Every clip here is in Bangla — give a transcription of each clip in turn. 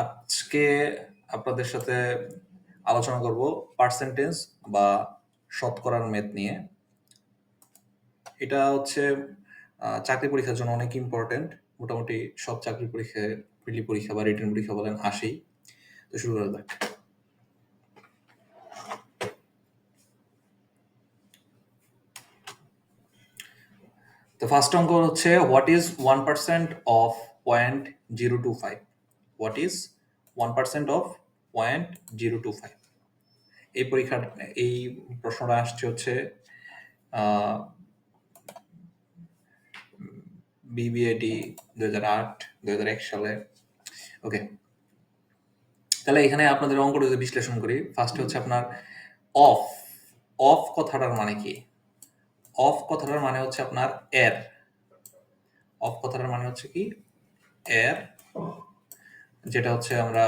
আজকে আপনাদের সাথে আলোচনা করব পার্সেন্টেজ বা শতকরার মেথ নিয়ে। এটা হচ্ছে চাকরি পরীক্ষার জন্য অনেক ইম্পর্টেন্ট মোটামুটি সব চাকরি পরীক্ষায় প্রিলি পরীক্ষা বা রিটার্ন পরীক্ষা বলেন আসেই। তো শুরু করা যাক। তো ফার্স্ট অঙ্ক হচ্ছে what is one percent of point zero two five what is one percent of point zero two five এই পরীক্ষার, এই প্রশ্নটা আসছে হচ্ছে বিবিএডি দুই হাজার আট, দুই হাজার এক সালে। ওকে তাহলে এখানে আপনাদের অঙ্কটা যদি বিশ্লেষণ করি ফার্স্টে হচ্ছে আপনার অফ অফ কথাটার মানে কি? অফ কথাটার মানে হচ্ছে আপনার এর অফ কথাটার মানে হচ্ছে কি? এর যেটা হচ্ছে আমরা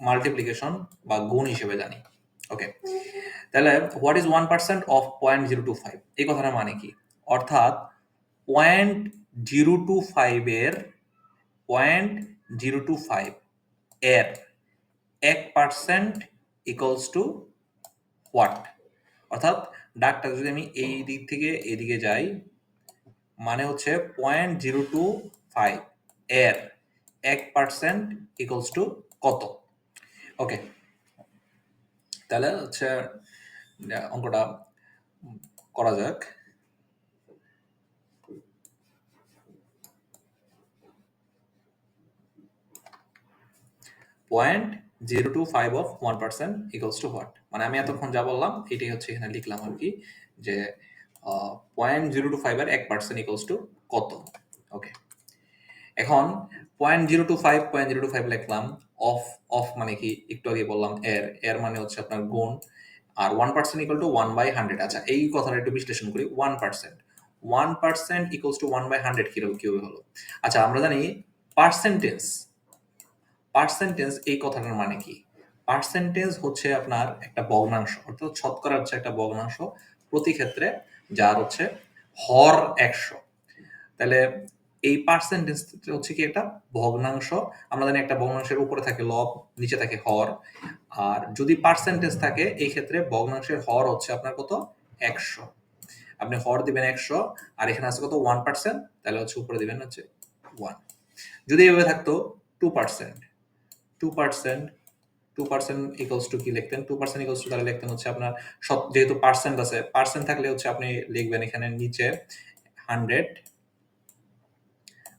মাল্টিপ্লিকেশন বা গুণ হিসেবে জানি। ওকে তাহলে what is one percent of point zero two five এই কথাটা মানে কি? অর্থাৎ পয়েন্ট জিরো টু ফাইভের পয়েন্ট জিরো টু ফাইভ এর এক পার্সেন্ট ইকলস টু হোয়াট অর্থাৎ ডাকটা যদি আমি এই দিক থেকে এদিকে যাই মানে হচ্ছে পয়েন্ট জিরো টু ফাইভ এর এক পার্সেন্ট ইকুয়ালস টু কত? ওকে তাহলে হচ্ছে অঙ্কটা করা যাক। Point zero two five of one percent equals to what মানে আমি এতক্ষণ যা বললাম, এটাই হচ্ছে এখানে লিখলাম আর কি, যে পয়েন্ট জিরো টু ফাইভ এর এক পার্সেন্ট ইকুয়ালস টু কত? ওকে এখন point zero two five point zero two five লিখলাম অফ অফ মানে কি? একটু আগে বললাম এর এর মানে হচ্ছে আপনার গুণ, আর one percent equal to one by hundred আচ্ছা এই কথাটা একটু বিশ্লেষণ করি one percent one percent equals to one by hundred কীভাবে কীভাবে হলো? আচ্ছা আমরা জানি পার্সেন্টেজ পার্সেন্টেজ এই কথাটার মানে কি? পার্সেন্টেজ হচ্ছে আপনার একটা ভগ্নাংশ, অর্থাৎ শতকরা হচ্ছে একটা ভগ্নাংশ প্রতি ক্ষেত্রে, যার হচ্ছে হর একশো। তাহলে এই পার্সেন্টেজ হচ্ছে কি একটা ভগ্নাংশ আমরা জানি একটা ভগ্নাংশের উপরে থাকে লব, নিচে থাকে হর। আর যদি পার্সেন্টেজ থাকে, এই ক্ষেত্রে ভগ্নাংশের হর হচ্ছে আপনার কত? একশো। আপনি হর দিবেন একশো, আর এখানে আছে কত? ওয়ান পার্সেন্ট তাহলে হচ্ছে উপরে দিবেন হচ্ছে ওয়ান যদি এভাবে থাকতো two percent two percent two percent equals to কি লিখতেন? টু পার্সেন্ট ইকুয়ালস টু তাহলে লিখতেন হচ্ছে আপনার সব যেহেতু পার্সেন্ট আছে পার্সেন্ট থাকলে হচ্ছে আপনি লিখবেন এখানে নিচে হান্ড্রেড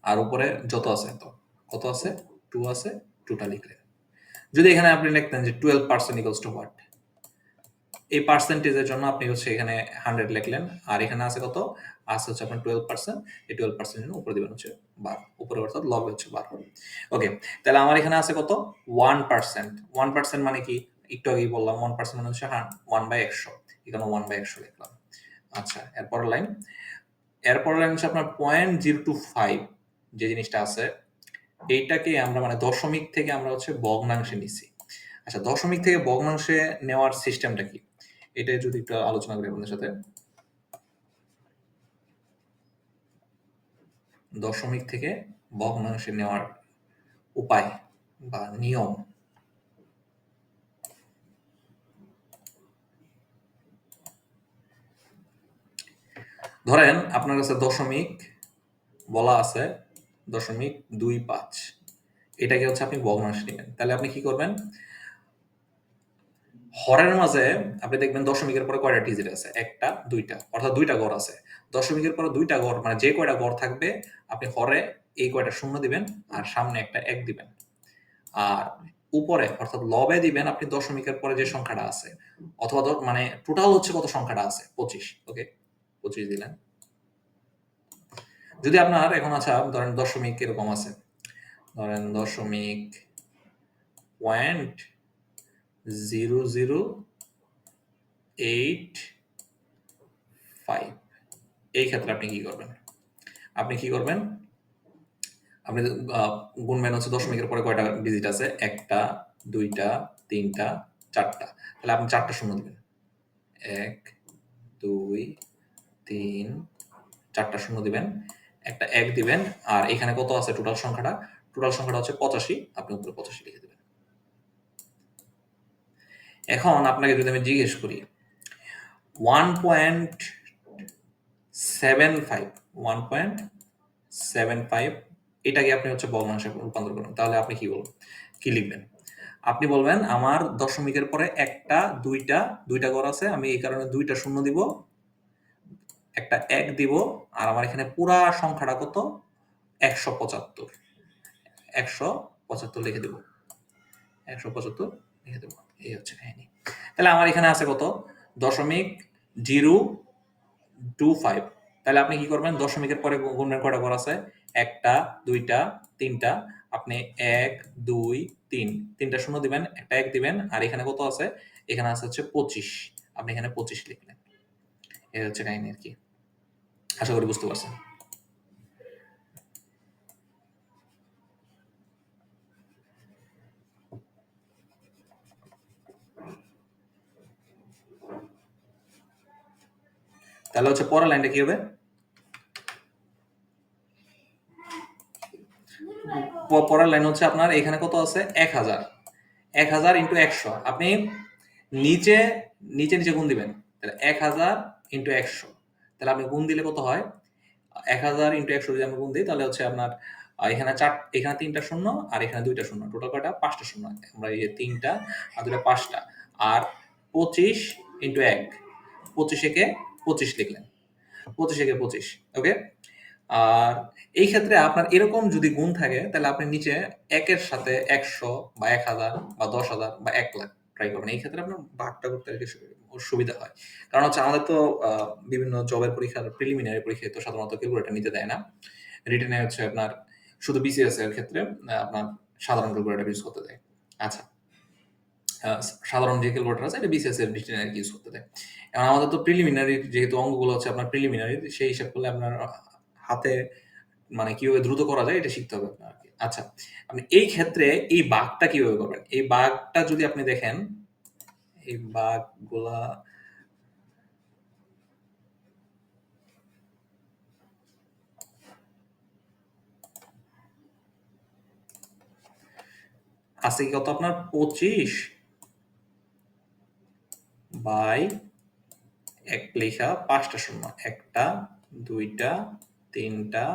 আর উপরে যত আছে তো কত আছে? টু আছে টুটা লিখলেন যদি এখানে আপনি লিখতেন যে twelve percent equals to what এই পার্সেন্টেজের জন্য আপনি হচ্ছে এখানে হান্ড্রেড লিখলেন, আর এখানে আছে কত? আছে হচ্ছে আপনার টুয়েলভ পার্সেন্ট এই টুয়েলভ পার্সেন্ট জন্য উপরে দিবেন হচ্ছে বারো। উপরে অর্থাৎ লবে হচ্ছে বারো। ওকে তাহলে আমার এখানে আছে কত? ওয়ান পার্সেন্ট ওয়ান পার্সেন্ট মানে কি? একটু আগেই বললাম ওয়ান পার্সেন্ট মানে হচ্ছে ওয়ান বাই একশো। এখানে ওয়ান বাই একশো লিখলাম। আচ্ছা এরপর লাইন এরপর লাইন হচ্ছে আপনার পয়েন্ট জিরো টু ফাইভ যে জিনিসটা আছে, এইটাকে আমরা মানে দশমিক থেকে আমরা হচ্ছে ভগ্নাংশে নিছি। আচ্ছা দশমিক থেকে ভগ্নাংশে নেওয়ার সিস্টেমটা কি? এটা যদি একটু আলোচনা করি আপনাদের সাথে। দশমিক থেকে ভগ্নাংশে নেওয়ার উপায় বা নিয়ম। ধরেন আপনার কাছে দশমিক বলা আছে দশমিক দুই পাঁচ। এটাকে হচ্ছে আপনি ভগ্নাংশে নেবেন। তাহলে আপনি কি করবেন? হরের মাঝে আপনি দেখবেন দশমিকের পরে কয়টা ডিজিট আছে? একটা, দুইটা, অর্থাৎ দুইটা গড় আছে। দশমিকের পরে দুইটা গড় মানে যে কয়টা গড় থাকবে, আপনি হরে এই কয়টা শূন্য দিবেন আর সামনে একটা এক দিবেন। আর উপরে, অর্থাৎ লবে দিবেন আপনি দশমিকের পরে যে সংখ্যাটা আছে। অথবা মানে টোটাল হচ্ছে কত সংখ্যাটা আছে? পঁচিশ ওকে পঁচিশ দিলেন। যদি আপনার এখন আচ্ছা ধরেন দশমিক এরকম আছে। ধরেন দশমিক point zero zero eight five এই ক্ষেত্রে আপনি কি করবেন? আপনি কি করবেন? আপনি গুনবেন হচ্ছে দশমিকের পরে কয়টা ডিজিট আছে? একটা, দুইটা, তিনটা, চারটা। তাহলে আপনি চারটা শূন্য দিবেন। এক, দুই, তিন, চারটা শূন্য দিবেন। একটা এক দিবেন, আর এখানে কত আছে টোটাল সংখ্যাটা? টোটাল সংখ্যাটা হচ্ছে পঁচাশি, আপনি উপরে পঁচাশি লিখে দেবেন। এখন আপনাকে যদি আমি জিজ্ঞেস করি one point seven five one point seven five এটাকে আপনি হচ্ছে ভগ্নাংশে রূপান্তর করুন, তাহলে আপনি কি বলবেন? কি লিখবেন? আপনি বলবেন, আমার দশমিকের পরে একটা, দুইটা দুইটা ঘর আছে, আমি এই কারণে দুইটা শূন্য দিব একটা এক দিব, আর আমার এখানে পুরা সংখ্যাটা কত? একশো পঁচাত্তর। একশো পঁচাত্তর লিখে দেব। একশো পঁচাত্তর লিখে দেবো। এই হচ্ছে কাহিনী। তাহলে আমার এখানে আছে কত? দশমিক জিরো টু ফাইভ। তাহলে আপনি কি করবেন? দশমিকের পরে গুণের কটা ঘর আছে? একটা, দুইটা, তিনটা। আপনি এক, দুই, তিন। তিনটা শূন্য দিবেন, একটা এক দিবেন, আর এখানে কত আছে? এখানে আছে হচ্ছে পঁচিশ। আপনি এখানে পঁচিশ লিখলেন। এই হচ্ছে কাহিনী আর কি। আশা করি বুঝতে পারছেন। তাহলে হচ্ছে পরের লাইনটা কি হবে? পরের লাইন হচ্ছে আপনার এখানে কত আছে? এক হাজার। এক হাজার ইন্টু একশো। আপনি নিচে নিচে নিচে গুণ দিবেন। তাহলে এক হাজার ইন্টু একশো। তাহলে আপনি গুণ দিলে কত হয়? এক হাজার ইন্টু একশো যদি আমি গুণ দিই, তাহলে হচ্ছে আপনার এখানে চার, এখানে তিনটা শূন্য আর এখানে দুইটা শূন্য। টোটাল কয়টা? পাঁচটা শূন্য। আমরা এই তিনটা আর দুটা পাঁচটা। আর পঁচিশ ইন্টু এক, পঁচিশ একে পঁচিশ লিখলেন। পঁচিশ একে পঁচিশ ওকে আর এই ক্ষেত্রে আপনার এরকম যদি গুণ থাকে, তাহলে আপনি নিচে একের সাথে একশো বা এক হাজার বা দশ হাজার বা এক লাখ ট্রাই করবেন এই ক্ষেত্রে আপনার ভাগটা করতে আর সুবিধা হয়। কারণ হচ্ছে আমাদের তো বিভিন্ন জবের পরীক্ষার প্রিলিমিনারি পরীক্ষায় তো সাধারণত ক্যালকুলেটর নিতে দেয় না। রিটেনে হচ্ছে আপনার শুধু বিসিএস এর ক্ষেত্রে আপনার সাধারণ ক্যালকুলেটর ইউজ করতে দেয়। আচ্ছা সাধারণ যে ক্যালকুলেটর আছে, এটা বিসিএস এর রিটেনে আর কি ইউজ করতে দেয়। এবং আমাদের তো প্রিলিমিনারি যেহেতু অঙ্কগুলো হচ্ছে আপনার প্রিলিমিনারি সেই হিসাব করলে আপনার হাতে মানে কীভাবে দ্রুত করা যায় এটা শিখতে হবে আচ্ছা আপনি এই ক্ষেত্রে এই বাঘটা কীভাবে করবেন? এই বাঘটা যদি আপনি দেখেন, এই বাঘগুলা আছে কি কত আপনার? পঁচিশ বাই এক লেখা পাঁচটা শূন্য। একটা, দুইটা, তিনটা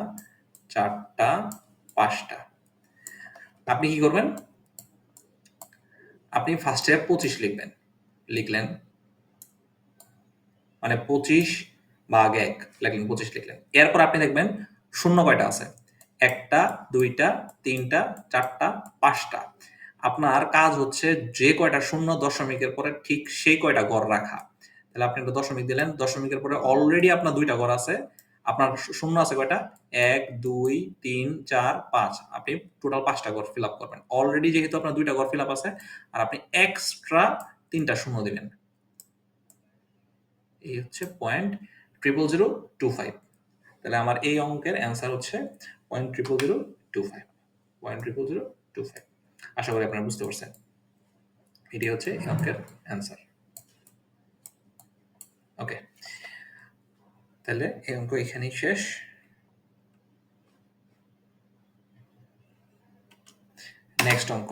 চারটা, পাঁচটা। আপনি কি করবেন? আপনি ফার্স্টে পঁচিশ লিখবেন। লিখলেন? মানে পঁচিশ ভাগ এক, লিখলেন পঁচিশ লিখলেন। এরপর আপনি দেখবেন শূন্য কয়টা আছে? একটা, দুইটা, তিনটা, চারটা, পাঁচটা। আপনার কাজ হচ্ছে যে কয়টা শূন্য দশমিকের পরে ঠিক সেই কয়টা গড় রাখা। তাহলে আপনি একটা দশমিক দিলেন, দশমিকের পরে অলরেডি আপনার দুইটা ঘর আছে। আপনার শূন্য আছে কয়টা? এক, দুই, তিন, চার, পাঁচ। আপনি টোটাল পাঁচটা ঘর ফিল আপ করবেন। অলরেডি যেহেতু আপনার দুইটা ঘর ফিল আপ আছে, আর আপনি এক্সট্রা তিনটা শূন্য দিবেন। এই হচ্ছে point triple zero two five তাহলে আমার এই অঙ্কের অ্যান্সার হচ্ছে point triple zero two five point triple zero two five আশা করি আপনারা বুঝতে পারছেন। এটি হচ্ছে এই অঙ্কের অ্যান্সার ওকে তাহলে এই অঙ্ক এখানেই শেষ। নেক্সট অঙ্ক।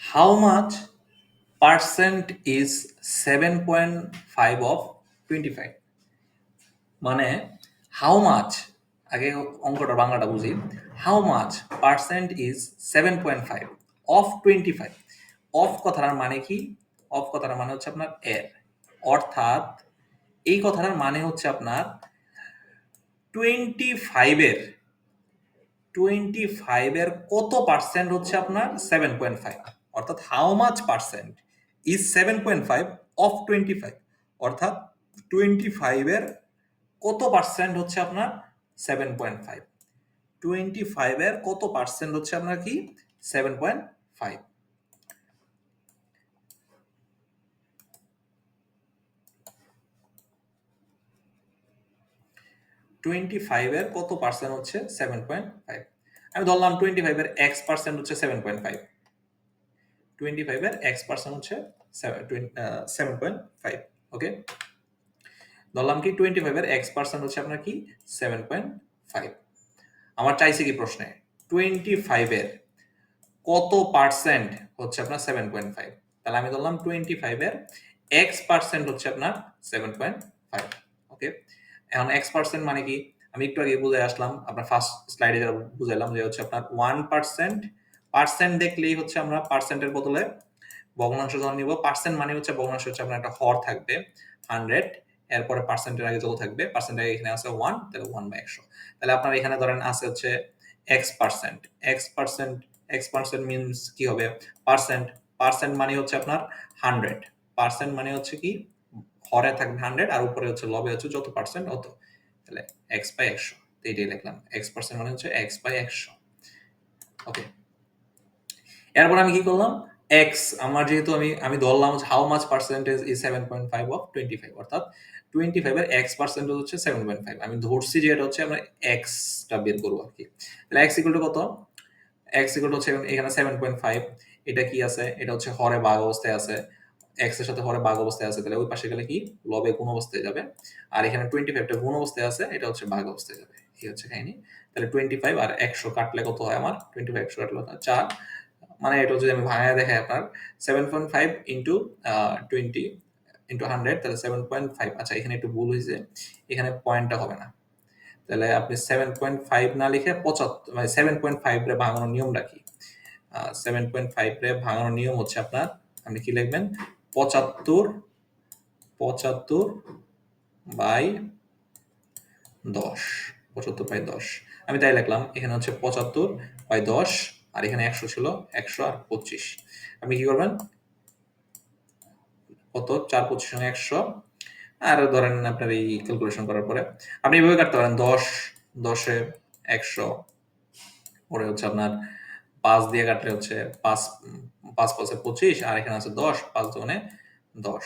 How much percent is seven point five of twenty five মানে হাউ মাচ আগে অঙ্কটা, বাংলাটা বুঝি। How much percent is seven point five of twenty five of কথাটার মানে কি? অফ কথাটার মানে হচ্ছে আপনার এর। অর্থাৎ এই কথাটার মানে হচ্ছে আপনার টোয়েন্টি ফাইভের টোয়েন্টি ফাইভের কত পার্সেন্ট হচ্ছে আপনার সেভেন পয়েন্ট ফাইভ অর্থাৎ how much percent is seven point five of twenty five অর্থাৎ টোয়েন্টি ফাইভের কত পার্সেন্ট হচ্ছে আপনার সেভেন পয়েন্ট ফাইভ টোয়েন্টি ফাইভের কত পার্সেন্ট হচ্ছে আপনার কি? সেভেন পয়েন্ট ফাইভ টোয়েন্টি ফাইভের কত পার্সেন্ট হচ্ছে? সেভেন পয়েন্ট ফাইভ আমি ধরলাম টোয়েন্টি ফাইভের এক্স পার্সেন্ট হচ্ছে সেভেন পয়েন্ট ফাইভ টোয়েন্টি ফাইভের এক্স পার্সেন্ট হচ্ছে সেভেন পয়েন্ট ফাইভ ওকে ধরলাম কি টোয়েন্টি ফাইভের এক্স পার্সেন্ট হচ্ছে আপনার কি? সেভেন পয়েন্ট ফাইভ আমার চাইছে কি প্রশ্নে? টোয়েন্টি ফাইভের কত পার্সেন্ট হচ্ছে আপনার সেভেন পয়েন্ট ফাইভ তাহলে আমি ধরলাম টোয়েন্টি ফাইভের এক্স পার্সেন্ট হচ্ছে আপনার সেভেন পয়েন্ট ফাইভ ওকে এখন এক্স পার্সেন্ট মানে কি? আমি একটু আগে বুঝে আসলাম, আপনার ফার্স্ট স্লাইডে যারা বুঝাইলাম যে হচ্ছে আপনার ওয়ান পার্সেন্ট পার্সেন্ট দেখলেই হচ্ছে আমরা পার্সেন্টের বদলে ভগ্নাংশ যখন নিব পার্সেন্ট মানে হচ্ছে ভগ্নাংশ হচ্ছে আপনার একটা হর থাকবে হান্ড্রেড এরপরে পার্সেন্টের আগে যত থাকবে পার্সেন্ট আগে এখানে আছে ওয়ান তাহলে ওয়ান বাই একশো। তাহলে আপনার এখানে ধরেন আছে হচ্ছে x percent x percent x percent means কি হবে? পার্সেন্ট পার্সেন্ট মানে হচ্ছে আপনার হান্ড্রেড পার্সেন্ট মানে হচ্ছে কি? হরে থাকবে হান্ড্রেড আর উপরে হচ্ছে লবে হচ্ছে যত পার্সেন্ট অত। তাহলে এক্স বাই একশো এইটাই লিখলাম। এক্স পার্সেন্ট মানে হচ্ছে এক্স বাই একশো। ওকে এরপর আমি কি করলাম? এক্স আমার যেহেতু আমি আমি ধরলাম how much percentage is seven point five of twenty five অর্থাৎ টোয়েন্টি ফাইভ ফাইভের এক্স পার্সেন্টেজ হচ্ছে সেভেন পয়েন্ট ফাইভ আমি ধরছি যে এটা হচ্ছে আমরা এক্সটা বের করব আর কি। তাহলে এক্স ইকুয়াল টু কত? এক্স ইকুয়াল টু হচ্ছে এখানে সেভেন পয়েন্ট ফাইভ এটা কি আছে? এটা হচ্ছে হরে বাঘ অবস্থায় আছে। এক্সের সাথে হরে বাঘ অবস্থায় আছে, তাহলে ওই পাশে গেলে কি? লবে গুণ অবস্থায় যাবে। আর এখানে টোয়েন্টি ফাইভটা গুণ অবস্থায় আছে, এটা হচ্ছে বাঘ অবস্থায় যাবে। এই হচ্ছে কাহিনী। তাহলে টোয়েন্টি ফাইভ আর একশো কাটলে কত হয় আমার? টোয়েন্টি ফাইভ একশো কাটলে চার। মানে এটা যদি আমি ভাঙায় দেখাই আপনার seven point five into twenty into hundred তাহলে সেভেন পয়েন্ট ফাইভ আচ্ছা এখানে একটু ভুল হয়েছে। এখানে পয়েন্টটা হবে না। তাহলে আপনি সেভেন পয়েন্ট ফাইভ না লিখে পঁচাত্তর মানে সেভেন পয়েন্ট ফাইভ রে ভাঙানোর নিয়ম রাখি সেভেন পয়েন্ট ফাইভ রে ভাঙানোর নিয়ম হচ্ছে আপনার, আপনি কি লিখবেন? পঁচাত্তর পঁচাত্তর বাই দশ, পঁচাত্তর বাই দশ। আমি তাই লিখলাম, এখানে হচ্ছে পঁচাত্তর বাই দশ, আর এখানে একশো ছিল একশো আর পঁচিশ। আপনি কি করবেন? কত? চার পঁচিশ সঙ্গে একশো। আর ধরেন আপনার এই ক্যালকুলেশন করার পরে, আপনি এভাবে কাটতে পারেন, দশ, দশে একশো। পরে হচ্ছে আপনার পাঁচ দিয়ে কাটলে হচ্ছে পাঁচ পাঁচ পাঁচে পঁচিশ, আর এখানে আছে দশ, পাঁচ দোকানে দশ।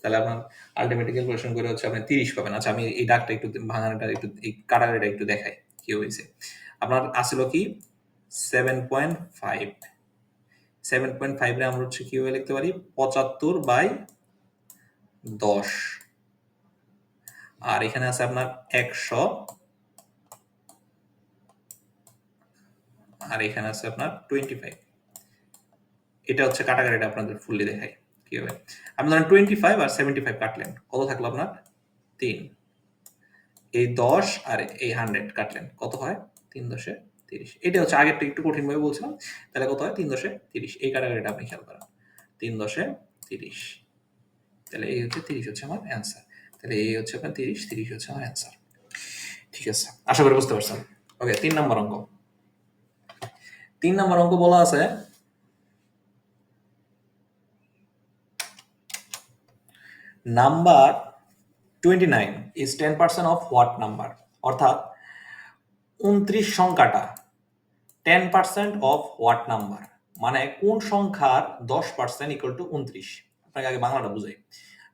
তাহলে আপনার আলটিমেটলি ক্যালকুলেশন করে হচ্ছে আপনি তিরিশ পাবেন। আচ্ছা আমি এই ডাকটা একটু ভাঙানোটা একটু, এই কাটারিটা একটু দেখাই, কি হয়েছে। আপনার আসলো কি? Seven point five seven point ফাইভে আমরা হচ্ছে কীভাবে লিখতে পারি? পঁচাত্তর বাই দশ। আর এখানে আছে আপনার একশো আর এখানে আছে আপনার টোয়েন্টি ফাইভ এটা হচ্ছে কাটাকাটিটা আপনাদের ফুললি দেখাই কি হবে আপনি ধরেন টোয়েন্টি ফাইভ আর সেভেন্টি ফাইভ কাটলেন, কত থাকল আপনার? তিন। এই দশ আর এই হান্ড্রেড কাটলেন, কত হয়? তিন দশে তিরিশ। এটা হচ্ছে আগেরটা একটু কঠিন ভাবে বলছিলাম, তাহলে কত হয়? তিন দশে তিরিশ। এই কাটাকাটিটা আপনি খেয়াল করেন। তিন দশে তিরিশ। তাহলে এই হচ্ছে তিরিশ হচ্ছে আমার অ্যান্সার তাহলে এই হচ্ছে আপনার তিরিশ তিরিশ হচ্ছে আমার অ্যান্সার ঠিক আছে, আশা করি বুঝতে পারছেন। ওকে তিন নম্বর অঙ্ক। তিন নম্বর অঙ্ক বলা আছে। Number twenty nine is ten percent of what number অর্থাৎ উনত্রিশ সংখ্যাটা ten percent of what number মানে কোন সংখ্যার দশ পার্সেন্ট ইকুয়াল টু উনত্রিশ? আপনাকে আগে বাংলাটা বুঝাই।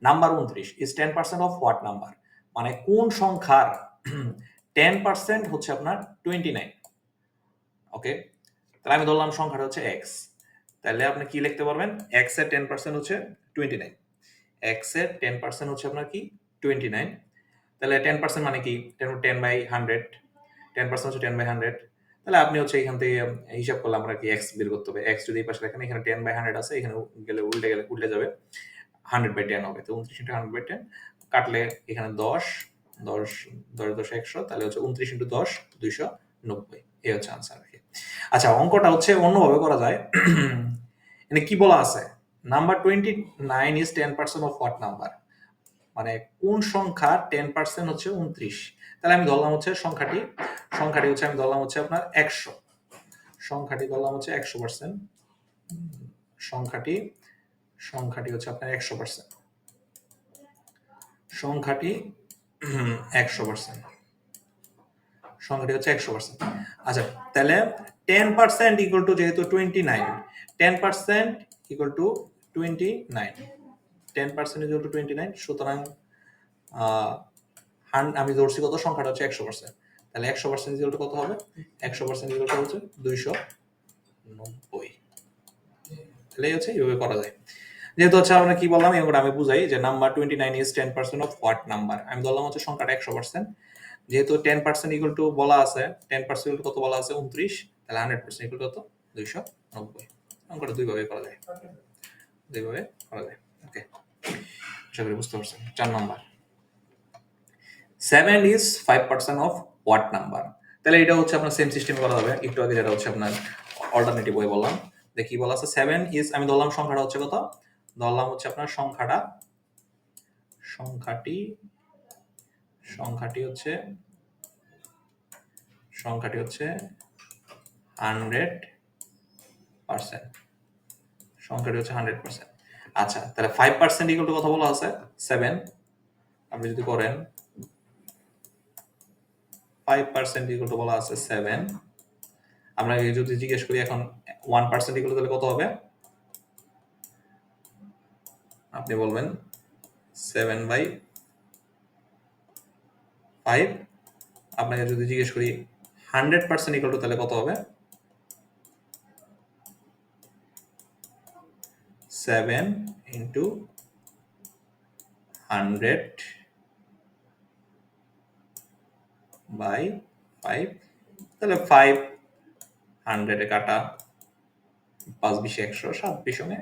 নাম্বার উনত্রিশ is ten percent of what number মানে কোন সংখ্যার টেন পার্সেন্ট হচ্ছে আপনার টোয়েন্টি নাইন ওকে তাহলে আমি ধরলাম সংখ্যাটা হচ্ছে এক্স তাহলে আপনি কি লিখতে পারবেন? এক্সের টেন পার্সেন্ট হচ্ছে টোয়েন্টি নাইন এক্সের টেন পার্সেন্ট হচ্ছে আপনার কি? টোয়েন্টি নাইন তাহলে টেন পার্সেন্ট মানে কি? Ten ten by hundred ten percent হচ্ছে টেন বাই হান্ড্রেড তাহলে আপনি হচ্ছে এখান থেকে হিসাব করলে আমরা কি এক্স বের করতে হবে? এক্স যদি এই পাশে রাখেন, এখানে টেন বাই হান্ড্রেড আছে এখানে গেলে উল্টে গেলে উল্টে যাবে। হান্ড্রেড বাই টেন হবে। তো উনত্রিশ ইন্টু হান্ড্রেড বাই টেন কাটলে এখানে দশ দশ দশ দশ, একশো, তাহলে হচ্ছে উনত্রিশ ইন্টু দশ, দুইশো নব্বই। এই হচ্ছে আনসার আচ্ছা অঙ্কটা হচ্ছে অন্যভাবে করা যায়। এখানে কি বলা আছে? Number twenty nine is ten percent of what number মানে কোন সংখ্যা টেন পার্সেন্ট হচ্ছে উনত্রিশ তাহলে আমি ধরলাম হচ্ছে সংখ্যাটি সংখ্যাটি হচ্ছে আমি ধরলাম হচ্ছে আপনার একশো। সংখ্যাটি ধরলাম হচ্ছে একশো পার্সেন্ট সংখ্যাটি সংখ্যাটি হচ্ছে আপনার একশো পার্সেন্ট সংখ্যাটি, একশো পার্সেন্ট সংখ্যাটি হচ্ছে একশো পার্সেন্ট আচ্ছা তাহলে টেন পার্সেন্ট ইকুয়াল টু যেহেতু twenty nine ten percent equal to twenty nine ten percent equal to twenty nine সুতরাং আমি ধরছি কত? সংখ্যাটা হচ্ছে একশো পার্সেন্ট তাহলে একশো পার্সেন্ট ইকুয়াল কত হবে? একশো পার্সেন্ট ইকুয়াল টু হচ্ছে দুইশো নব্বই। তাহলে হচ্ছে, এইভাবে করা যায়। যেহেতু হচ্ছে আমরা কি বললাম এবার আমি বুঝাই যে number twenty nine is ten percent of what number আমি ধরলাম হচ্ছে সংখ্যাটা একশো পার্সেন্ট যেহেতু টেন পার্সেন্ট ইকুয়াল টু বলা আছে টেন পার্সেন্ট কত বলা আছে? উনত্রিশ। তাহলে হান্ড্রেড পার্সেন্ট ইকুয়াল কত? দুইশো নব্বই। অঙ্কটা দুইভাবে করা যায়। দুইভাবে করা যায়। ওকে আশা করি বুঝতে পারছেন। চার number. Seven is five percent of what number তাহলে এটা হচ্ছে আপনার সেম সিস্টেমে করা হবে। একটু আগে যেটা হচ্ছে আপনার অল্টারনেটিভ ওয়ে বললাম। দেখি বলা আছে? সেভেন ইজ আমি ধরলাম সংখ্যাটা হচ্ছে কত? ধরলাম হচ্ছে আপনার সংখ্যাটা, সংখ্যাটি সংখ্যাটি হচ্ছে সংখ্যাটি হচ্ছে হান্ড্রেড পার্সেন্ট সংখ্যাটি হচ্ছে হান্ড্রেড পার্সেন্ট আচ্ছা তাহলে ফাইভ পার্সেন্ট ইকুয়াল টু কথা বলা আছে সেভেন আপনি যদি করেন ফাইভ পার্সেন্ট ইকুয়াল টু বলা আছে সেভেন আমরা যদি জিজ্ঞেস করি, এখন ওয়ান পার্সেন্ট ইকুয়াল তাহলে কত হবে? আপনি বলবেন সেভেন বাই ফাইভ আপনাকে যদি জিজ্ঞেস করি হান্ড্রেড পার্সেন্ট ইকুয়াল টু তাহলে কত হবে? Seven into hundred by five তাহলে ফাইভ হান্ড্রেডে কাটা পাঁচ বিশে একশো, সাত বিশমে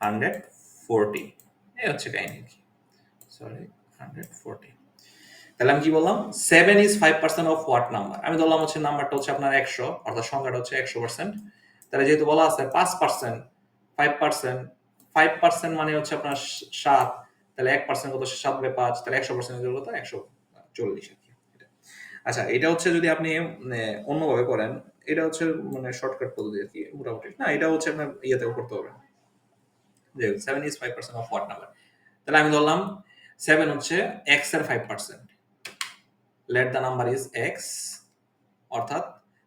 হান্ড্রেড ফোরটি এই হচ্ছে কাহিনী কি। সরি হান্ড্রেড ফোরটি তাহলে আমি কি বললাম? Seven is five percent of what number আমি ধরলাম হচ্ছে নাম্বারটা হচ্ছে আপনার একশো অর্থাৎ সংখ্যাটা হচ্ছে একশো পার্সেন্ট তাহলে যেহেতু বলা আছে পাঁচ percent five percent five percent মানে হচ্ছে আপনার সাত তাহলে এক পার্সেন্ট কত? সাত বাই পাঁচ তাহলে একশো পার্সেন্ট কত? একশো চল্লিশ আর কি। আচ্ছা এটা হচ্ছে যদি আপনি মানে, অন্যভাবে করেন এটা হচ্ছে মানে শর্টকাট পদ্ধতি আর কি মোটামুটি। না এটা হচ্ছে আপনার ইয়েতেও করতে হবে। যে seven is five percent of what number তাহলে আমি ধরলাম সেভেন হচ্ছে এক্সের five percent let the number is x অর্থাৎ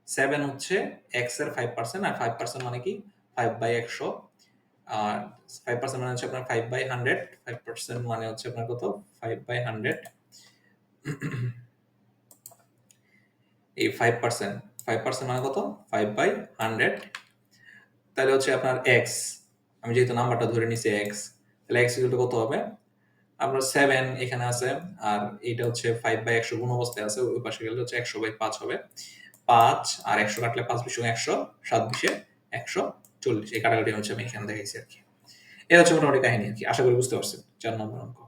সেভেন হচ্ছে এক্সের ফাইভ পার্সেন্ট আর ফাইভ পার্সেন্ট মানে কি? ফাইভ বাই একশো। আর ফাইভ পার্সেন্ট মানে হচ্ছে আপনার five by hundred five percent মানে হচ্ছে আপনার কত? ফাইভ বাই হান্ড্রেড এই ফাইভ পার্সেন্ট ফাইভ পার্সেন্ট মানে কত? ফাইভ বাই হান্ড্রেড তাহলে হচ্ছে আপনার এক্স আমি যেহেতু নাম্বারটা ধরে নিছি এক্স তাহলে এক্স কত হবে? আপনার সেভেন এখানে আছে, আর এইটা হচ্ছে ফাইভ বাই একশো গুণ অবস্থায় আছে, ওই পাশে গেলে হচ্ছে একশো বাই পাঁচ হবে। পাঁচ আর একশো কাটলে পাঁচ বিশ একশো, সাত বিশে একশো চল্লিশ। এই কাটাকাটি হচ্ছে আমি এখানে দেখাইছি আর কি। এটা হচ্ছে মোটামুটি কাহিনী আর কি, আশা করি বুঝতে পারছেন। চার নম্বর অঙ্ক।